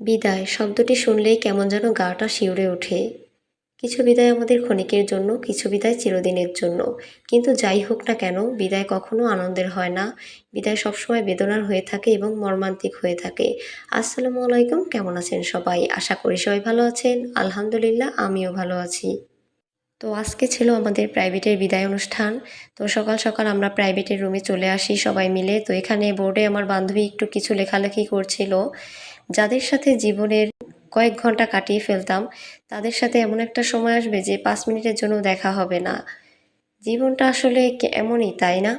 বিদায়, শব্দটি শুনলেই কেমন যেন গাটা শিউরে ওঠে। কিছু বিদায় আমাদের ক্ষণিকের জন্য, কিছু বিদায় চিরদিনের জন্য। কিন্তু যাই হোক না কেন, বিদায় কখনো আনন্দের হয় না। বিদায় সবসময় বেদনার হয়ে থাকে এবং মর্মান্তিক হয়ে থাকে। আসসালামু আলাইকুম, কেমন আছেন সবাই? আশা করি সবাই ভালো আছেন। আলহামদুলিল্লাহ, আমিও ভালো আছি। তো আজকে ছিল আমাদের প্রাইভেটের বিদায় অনুষ্ঠান। তো সকাল সকাল আমরা প্রাইভেটের রুমে চলে আসি সবাই মিলে। তো এখানে বোর্ডে আমার বান্ধবী একটু কিছু লেখালেখি করছিল। যাদের সাথে জীবনের কয়েক ঘণ্টা কাটিয়ে ফেলতাম, তাদের সাথে এমন একটা সময় আসবে যে পাঁচ মিনিটের জন্য দেখা হবে না। জীবনটা আসলে এমনই, তাই না?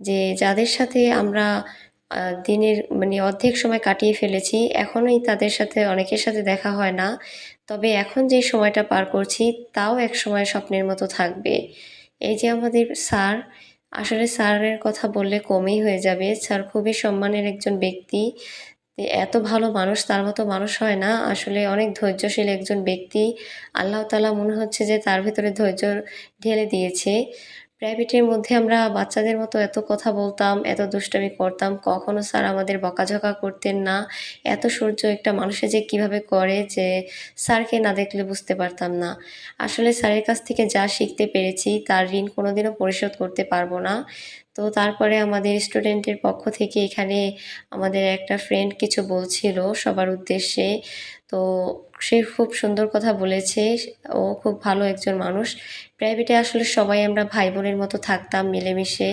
যে যাদের সাথে আমরা দিনের মানে অর্ধেক সময় কাটিয়ে ফেলেছি, এখনই তাদের সাথে অনেকের সাথে দেখা হয় না। তবে এখন যে সময়টা পার করছি, তাও এক সময় স্বপ্নের মতো থাকবে। এই যে আমাদের স্যার, আসলে স্যারের কথা বললে কমই হয়ে যাবে। স্যার খুবই সম্মানের একজন ব্যক্তি। এত ভালো মানুষ তার মতো মানুষ হয় না। আসলে অনেক ধৈর্যশীল একজন ব্যক্তি। আল্লাহ তালা মনে হচ্ছে যে তার ভিতরে ধৈর্য ঢেলে দিয়েছে। প্রাইভেটের মধ্যে আমরা বাচ্চাদের মতো এত কথা বলতাম, এত দুষ্টামি করতাম, কখনো স্যার আমাদের বকাঝকা করতেন না। এত সূর্য একটা মানুষে যে কীভাবে করে যে স্যারকে না দেখলে বুঝতে পারতাম না। আসলে স্যারের কাছ থেকে যা শিখতে পেরেছি, তার ঋণ কোনোদিনও পরিশোধ করতে পারব না। তো তারপরে আমাদের স্টুডেন্টের পক্ষ থেকে এখানে আমাদের একটা ফ্রেন্ড কিছু বলছিল সবার উদ্দেশ্যে। তো সে খুব সুন্দর কথা বলেছে, ও খুব ভালো একজন মানুষ। প্রাইভেটে আসলে সবাই আমরা ভাই বোনের মতো থাকতাম মিলেমিশে।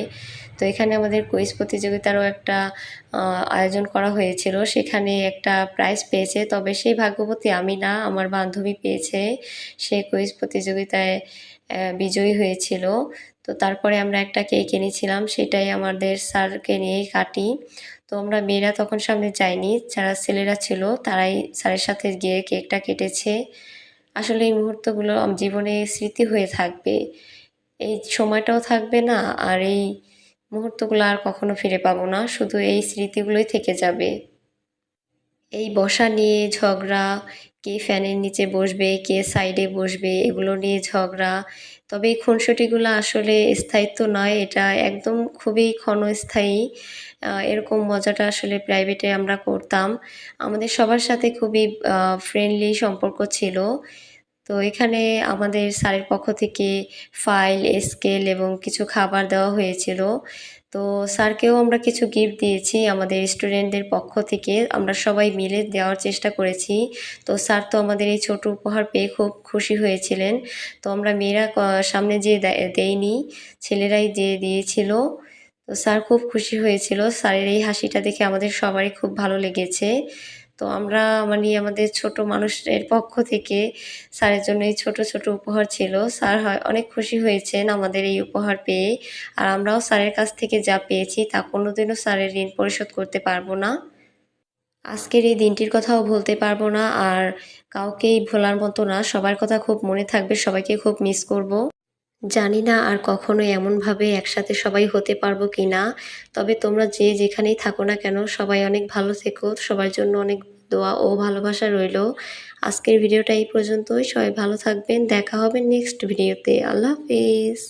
তো এখানে আমাদের কুইজ প্রতিযোগিতারও একটা আয়োজন করা হয়েছিল। সেখানে একটা প্রাইজ পেয়েছে, তবে সেই ভাগ্যবতী আমি না, আমার বান্ধবী পেয়েছে। সে কুইজ প্রতিযোগিতায় বিজয়ী হয়েছিল। তো তারপরে আমরা একটা কেক এনেছিলাম, সেটাই আমাদের স্যারকে নিয়েই কাটি। তো আমরা মেয়েরা তখন সামনে যাইনি, যারা ছেলেরা ছিল তারাই স্যারের সাথে গিয়ে কেকটা কেটেছে। আসলে এই মুহূর্তগুলো জীবনে স্মৃতি হয়ে থাকবে। এই সময়টাও থাকবে না, আর এই মুহূর্তগুলো আর কখনো ফিরে পাবো না, শুধু এই স্মৃতিগুলোই থেকে যাবে। এই বসা নিয়ে ঝগড়া, কে ফ্যানের নিচে বসবে, কে সাইডে বসবে, এগুলো নিয়ে ঝগড়া তবে এই খুনসুটিগুলো আসলে স্থায়িত্ব নয়, এটা একদম খুবই ক্ষণস্থায়ী। এরকম মজাটা আসলে প্রাইভেটে আমরা করতাম। আমাদের সবার সাথে খুবই ফ্রেন্ডলি সম্পর্ক ছিল। তো এখানে আমাদের স্যারের পক্ষ থেকে ফাইল স্কেল এবং কিছু খাবার দেওয়া হয়েছিল। তো স্যারকেও আমরা কিছু গিফট দিয়েছি আমাদের স্টুডেন্টদের পক্ষ থেকে। আমরা সবাই মিলে দেওয়ার চেষ্টা করেছি। তো স্যার তো আমাদের এই ছোট উপহার পেয়ে খুব খুশি হয়েছিলেন। তো আমরা মেয়েরা সামনে যে দেয়নি ছেলেরাই যে দিয়েছিল। তো স্যার খুব খুশি হয়েছিল। স্যারের এই হাসিটা দেখে আমাদের সবারই খুব ভালো লেগেছে। তো আমরা মানে আমাদের ছোট মানুষের পক্ষ থেকে স্যারের জন্য এই ছোট ছোট উপহার ছিল। স্যার হয়, অনেক খুশি হয়েছেন আমাদের এই উপহার পেয়ে। আর আমরাও স্যারের কাছ থেকে যা পেয়েছি তা কোনোদিনও স্যারের ঋণ পরিশোধ করতে পারব না। আজকের এই দিনটির কথাও ভুলতে পারব না। আর কাউকেই ভোলার মতো না। সবার কথা খুব মনে থাকবে। সবাইকে খুব মিস করব। জানি না আর কখনো এমনভাবে একসাথে সবাই হতে পারব কি না, তবে তোমরা যে যেখানেই থাকো না কেন, সবাই অনেক ভালো থেকো, সবার জন্য অনেক দোয়া ও ভালোবাসা রইল। আজকের ভিডিওটা এই পর্যন্তই, সবাই ভালো থাকবেন, দেখা হবে নেক্সট ভিডিওতে আল্লাহ হাফিজ।